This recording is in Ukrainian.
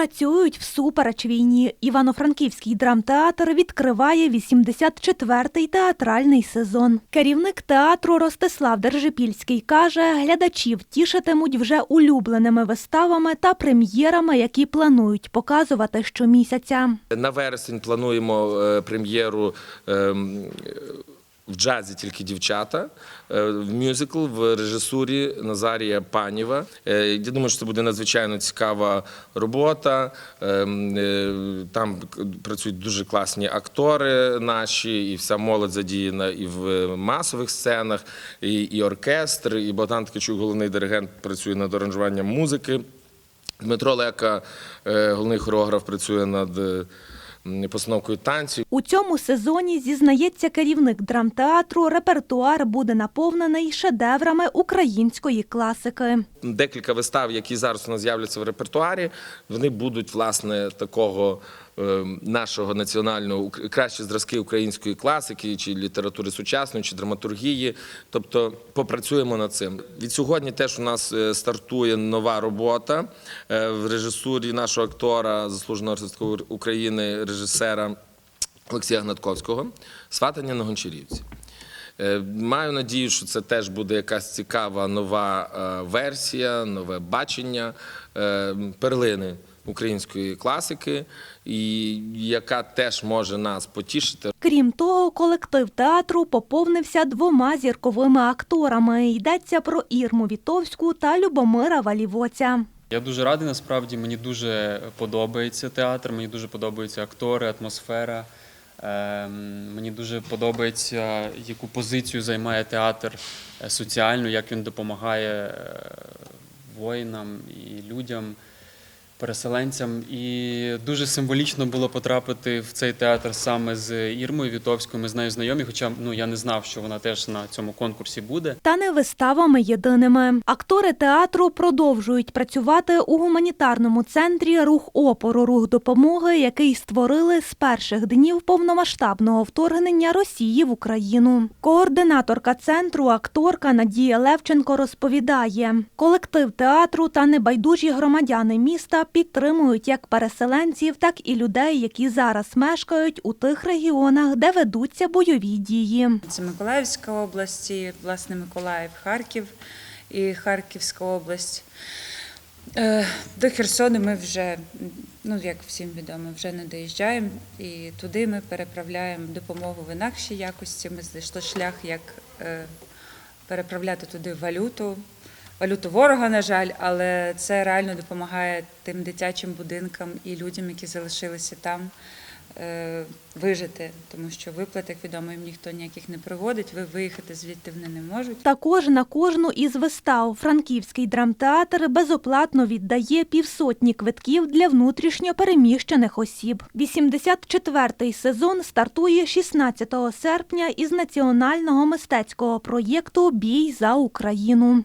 Працюють всупереч війні. Івано-Франківський драмтеатр відкриває 84-й театральний сезон. Керівник театру Ростислав Держипільський каже, глядачів тішитимуть вже улюбленими виставами та прем'єрами, які планують показувати щомісяця. На вересень плануємо е, прем'єру ем, в джазі тільки дівчата, е, в мюзикл в режисурі Назарія Паніва. Е, Я думаю, що це буде надзвичайно цікава робота. Ем, е, Там працюють дуже класні актори наші, і вся молодь задіяна і в масових сценах, і, і оркестр, і Богдан Ткачук, головний диригент, працює над аранжуванням музики. Дмитро Лека, головний хореограф, працює над постановкою танців. У цьому сезоні, зізнається керівник драмтеатру, репертуар буде наповнений шедеврами української класики. Декілька вистав, які зараз у нас з'являться в репертуарі, вони будуть власне такого нашого національного кращі зразки української класики, чи літератури сучасної, чи драматургії. Тобто попрацюємо над цим. Від сьогодні теж у нас е, стартує нова робота е, в режисурі нашого актора, заслуженого артиста України, режисера Олексія Гнатковського Сватання на Гончарівці. Е, Маю надію, що це теж буде якась цікава нова е, версія, нове бачення е, перлини української класики, і яка теж може нас потішити. Крім того, колектив театру поповнився двома зірковими акторами. Йдеться про Ірму Вітовську та Любомира Валівоця. Я дуже радий, насправді мені дуже подобається театр, мені дуже подобаються актори, атмосфера. Ем, Мені дуже подобається, яку позицію займає театр е, соціальну, як він допомагає е, воїнам і людям, переселенцям. І дуже символічно було потрапити в цей театр саме з Ірмою Вітовською. Ми з нею знайомі, хоча ну, я не знав, що вона теж на цьому конкурсі буде. Та не виставами єдиними. Актори театру продовжують працювати у гуманітарному центрі рух опору, рух допомоги, який створили з перших днів повномасштабного вторгнення Росії в Україну. Координаторка центру, акторка Надія Левченко розповідає: колектив театру та небайдужі громадяни міста підтримують як переселенців, так і людей, які зараз мешкають у тих регіонах, де ведуться бойові дії. Це Миколаївська область, власне, Миколаїв, Харків і Харківська область. Е, До Херсону ми вже, ну як всім відомо, вже не доїжджаємо, і туди ми переправляємо допомогу в інакшій якості. Ми знайшли шлях, як е, переправляти туди валюту. Валюту ворога, на жаль, але це реально допомагає тим дитячим будинкам і людям, які залишилися там, е, вижити, тому що виплат, як відомо, їм ніхто ніяких не проводить. Ви виїхати звідти вони не можуть. Також на кожну із вистав Франківський драмтеатр безоплатно віддає півсотні квитків для внутрішньо переміщених осіб. 84-й сезон стартує 16 серпня із національного мистецького проєкту Бій за Україну.